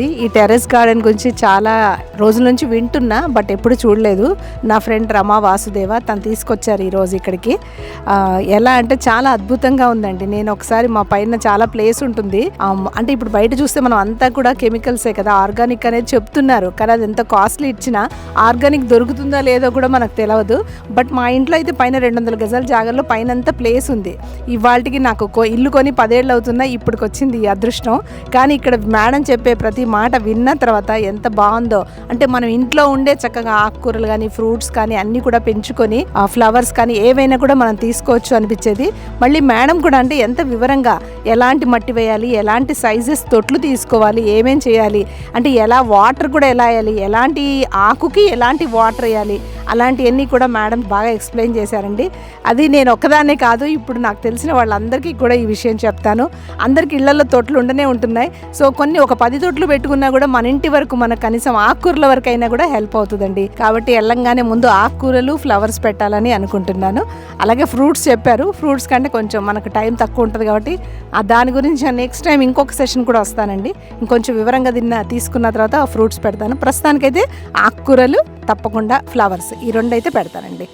జ్యోతి ఈ terrace garden గురించి చాలా రోజుల నుంచి వింటున్నా బట్ ఎప్పుడు చూడలేదు. నా ఫ్రెండ్ రమా వాసుదేవ తను తీసుకొచ్చారు ఈరోజు ఇక్కడికి. ఎలా అంటే చాలా అద్భుతంగా ఉందండి. నేను ఒకసారి మా పైన చాలా ప్లేస్ ఉంటుంది. అంటే ఇప్పుడు బయట చూస్తే మనం అంతా కూడా కెమికల్సే కదా ఆర్గానిక్ అనేది చెప్తున్నారు. కానీ అది ఎంత కాస్ట్లీ ఇచ్చినా ఆర్గానిక్ దొరుకుతుందా లేదో కూడా మనకు తెలియదు బట్ మా ఇంట్లో అయితే పైన రెండు వందల గజాల జాగాలో పైన అంతా ప్లేస్ ఉంది. ఇవాళకి నాకు ఇల్లు కొని పదేళ్ళు అవుతున్నా ఇప్పటికి వచ్చింది ఈ అదృష్టం. కానీ ఇక్కడ మేడం చెప్పే ప్రతి మాట విన్న తర్వాత ఎంత బాగుందో. అంటే మనం ఇంట్లో ఉండే చక్కగా ఆకుకూరలు కానీ ఫ్రూట్స్ కానీ అన్నీ కూడా పెంచుకొని ఆ ఫ్లవర్స్ కానీ ఏవైనా కూడా మనం తీసుకోవచ్చు అనిపించేది. మళ్ళీ మేడం కూడా అంటే ఎంత వివరంగా ఎలాంటి మట్టి వేయాలి ఎలాంటి సైజెస్ తొట్లు తీసుకోవాలి ఏమేం చేయాలి అంటే ఎలా వాటర్ కూడా ఎలా వేయాలి ఎలాంటి ఆకుకి ఎలాంటి వాటర్ వేయాలి అలాంటివన్నీ కూడా మేడం బాగా ఎక్స్ప్లెయిన్ చేశారండి. అది నేను ఒక్కదాన్నే కాదు ఇప్పుడు నాకు తెలిసిన వాళ్ళందరికీ కూడా ఈ విషయం చెప్తాను. అందరికి ఇళ్ళలో తోటలు ఉండనే ఉంటున్నాయి. సో కొన్ని ఒక పది తొట్లు పెట్టుకున్నా కూడా మన ఇంటి వరకు మన కనీసం ఆకుకూరల వరకు అయినా కూడా హెల్ప్ అవుతుందండి. కాబట్టి వెళ్ళంగానే ముందు ఆకుకూరలు ఫ్లవర్స్ పెట్టాలని అనుకుంటున్నాను. అలాగే ఫ్రూట్స్ చెప్పారు. ఫ్రూట్స్ కంటే కొంచెం మనకు టైం తక్కువ ఉంటుంది కాబట్టి ఆ దాని గురించి నెక్స్ట్ టైం ఇంకొక సెషన్ కూడా వస్తానండి. ఇంకొంచెం వివరంగా తిన్న తీసుకున్న తర్వాత ఆ ఫ్రూట్స్ పెడతాను. ప్రస్తుతానికైతే ఆకుకూరలు తప్పకుండా ఫ్లవర్స్. ఈ రెండు అయితే పెడతానండి.